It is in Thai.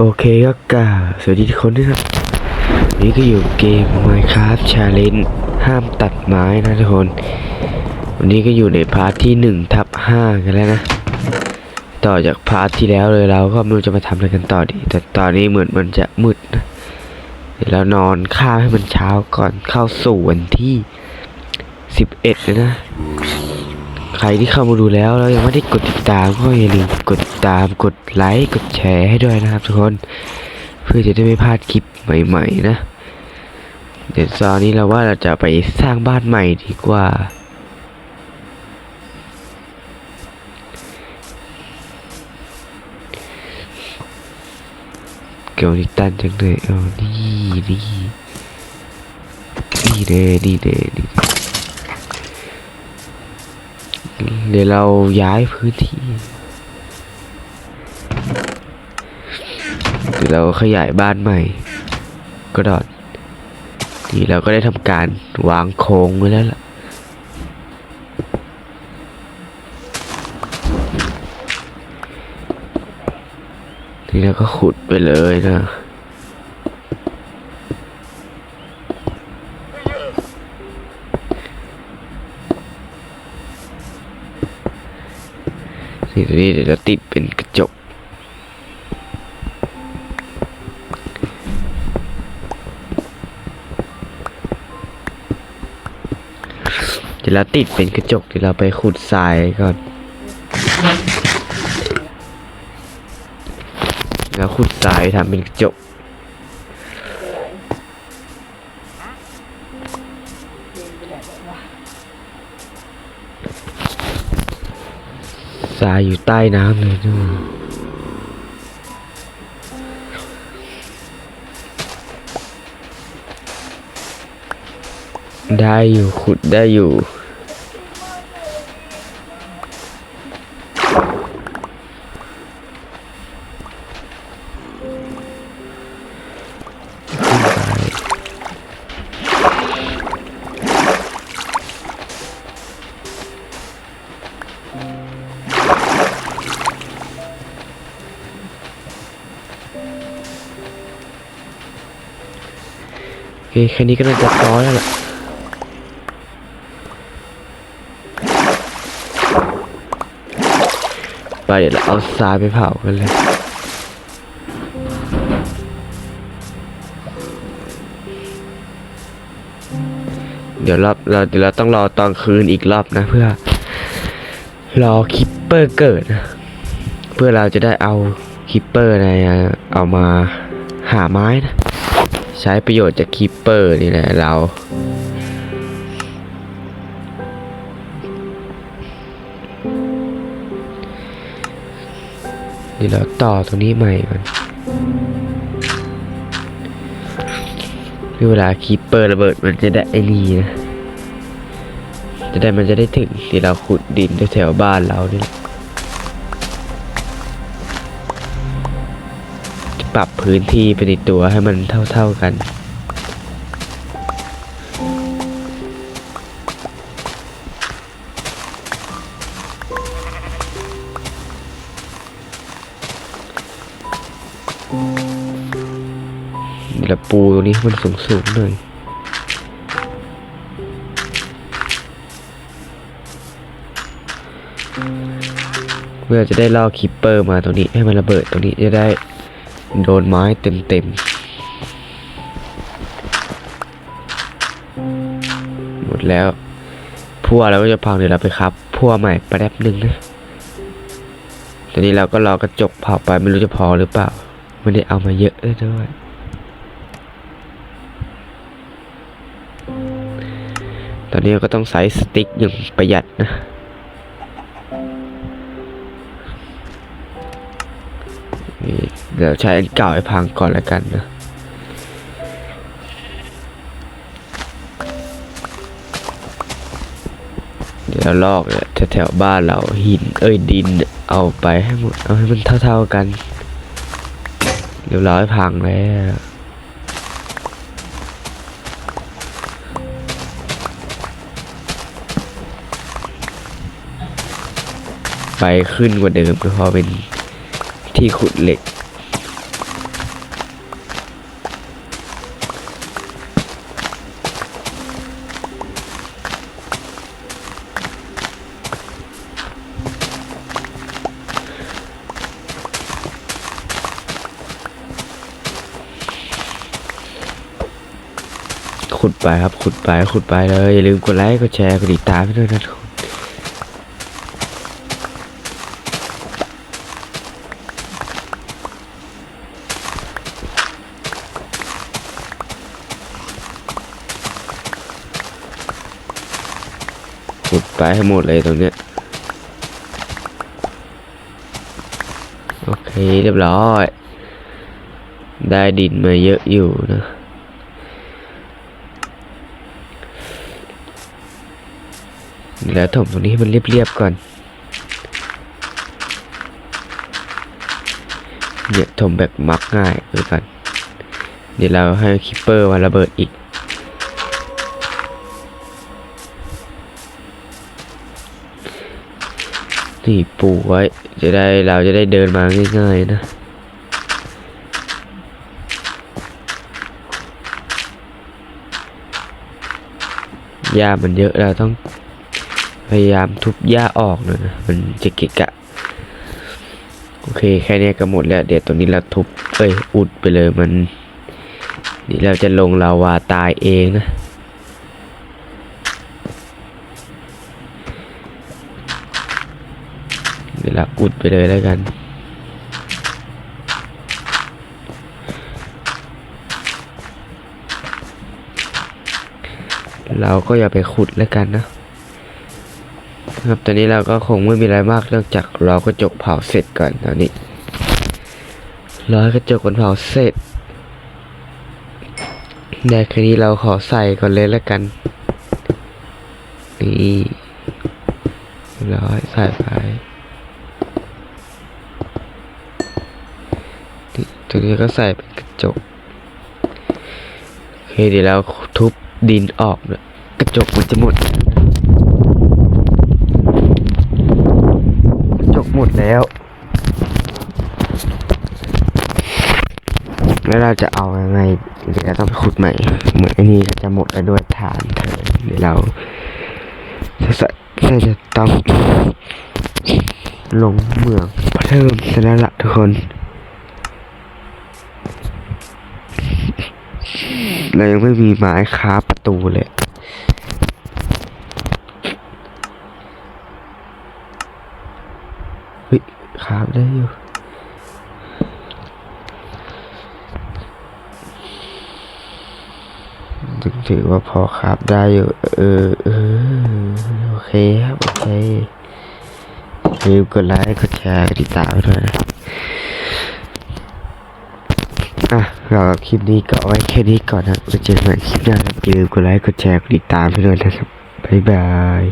โอเคก็กล่าวสวัสดีทุกคนด้วยครับนี่ก็อยู่เกม Minecraft Challenge ห้ามตัดไม้นะทุกคน วันนี้ก็อยู่ในพาร์ทที่1ทับ5กันแล้วนะ ต่อจากพาร์ทที่แล้วเลยเราก็ไม่รู้จะมาทำอะไรกันต่อดี แต่ตอนนี้เหมือนมันจะมืดนะ เดี๋ยวเรานอนข้ามให้มันเช้าก่อนเข้าสู่วันที่11เลยนะ ใครที่เข้ามาดูแล้วแล้วยังไม่ได้กดติดตามก็อย่าลืมกดติดตามกดไลค์กดแชร์ให้ด้วยนะครับ ทุกคน เพื่อจะได้ไม่พลาดคลิปใหม่ ๆ นะ เดี๋ยวตอนนี้เราว่าเราจะไปสร้างบ้านใหม่ดีกว่า เกี่ยวนิตันจังเลยเอานี่นี่นี่เลยนี่เลยนี่ เดี๋ยวเราย้ายพื้นที่ เดี๋ยวเราขยายบ้านใหม่ก็ดอดนี่เราก็ได้ทำการวางโครงไว้แล้วล่ะทีนี้ก็ขุดไปเลยนะ นี่ตัวนี้เดี๋ยวจะติดเป็นกระจก เดี๋ยวเราติดเป็นกระจกเดี๋ยวเราไปขุดทรายก่อน แล้วขุดทรายทำเป็นกระจก ทรายอยู่ใต้น้ำเลยด้วยได้อยู่ขุดได้อยู่ แค่นี้ก็น่าจะพอแล้วล่ะไปเดี๋ยวเราเอาทรายไปเผากันเลยเดี๋ยวรอบเราเดี๋ยวเราต้องรอตอนคืนอีกรอบนะ เพื่อ รอคิปเปอร์เกิดนะเพื่อเราจะได้เอาคิปเปอร์ในเอามาหาไม้นะ ใช้ประโยชน์จากคิปเปอร์นี่แหละเรา เดี๋ยวเราต่อตรงนี้ใหม่ก่อนคือเวลาคีปเปอร์ระเบิดมันจะได้ไอ้นี่นะ จะได้มันจะได้ถึงที่เราขุดดินแถวๆบ้านเรานี่แหละ ปรับพื้นที่ไปในตัวให้มันเท่าๆกัน เดี๋ยวเราปูตรงนี้มันสูงสูงๆหน่อยเพื่อจะได้ล่อคิปเปอร์มาตรงนี้ให้มันระเบิดตรงนี้จะได้ โดนไม้เต็มเต็มๆหมดแล้วพั่วเราก็จะพังเดี๋ยวเราไปครับพั่วใหม่แป๊บหนึ่งนะตอนนี้เราก็รอกระจกเผาไปไม่รู้จะพอหรือเปล่าไม่ได้เอามาเยอะด้วยตอนนี้ก็ต้องใช้สติ๊กอย่างประหยัดนะ เดี๋ยวใช้อันเก่าให้พังก่อนแล้วกันนะเดี๋ยวลอกเนี่ยแถวๆบ้านเราหินเอ้ยดินเอาไปให้หมดเอาให้มันเท่าๆกัน เดี๋ยวเราให้พังแล้วไปขึ้นกว่าเดิมก็พอเป็น ที่ขุดเหล็ก ขุดไปครับ ขุดไป ขุดไปเลย อย่าลืมกดไลค์ กดแชร์ กดติดตามด้วยนะครับ ไปให้หมดเลยตรงเนี้ยโอเคเรียบร้อย ได้ดินมาเยอะอยู่นะแล้วถมตรงนี้ให้มันเรียบๆก่อนเนี่ยถมแบบมักง่ายไปก่อนเดี๋ยวเราให้คิปเปอร์มาระเบิดอีก นี่ปูไว้ จะได้เราจะได้เดินมาง่ายๆนะหญ้ามันเยอะเราต้องพยายามทุบหญ้าออกหน่อยนะมันจะเกะกะ โอเคแค่นี้ก็หมดแล้ว เดี๋ยวตัวนี้เราทุบเอ้ยอุดไปเลยมันเดี๋ยวเราจะลงลาวาตายเองนะ เราอุดไปเลยแล้วกันเราก็อย่าไปขุดแล้วกันนะครับ ตอนนี้เราก็คงไม่มีอะไรมากนอกจากรอกระจกเผาเสร็จก่อนตอนนี้รอให้กระจกมันเผาเสร็จแต่คืนนี้เราขอใส่ก่อนเลยแล้วกัน นี่ร้อยใส่ไป ตัวนี้ก็ใส่เป็นกระจกโอเคเดี๋ยวเราทุบดินออกเนี่ยกระจกมันจะหมด กระจกหมดแล้ว แล้วเราจะเอายังไงเดี๋ยวเราต้องไปขุดใหม่ เหมือนอันนี้จะหมดแล้วด้วยฐานเธอเดี๋ยวเราจะจะจะต้องลงเมืองเพิ่มซะแล้วล่ะทุกคน เรายังไม่มีไม้ค้าประตูเลยเฮ้ยค้าได้อยู่ถึงถือว่าพอค้าบได้อยู่เออเออโอเคครับ โอเคอย่าลืมกดไลค์กดแชร์กดติดตามด้วยนะ อะเราคลิปนี้ก็ไว้แค่นี้ก่อนนะไปเจอกันใหม่คลิปหน้าครับอย่าลืมกดไลค์กดแชร์กดติดตามให้ด้วยนะครับบ๊ายบาย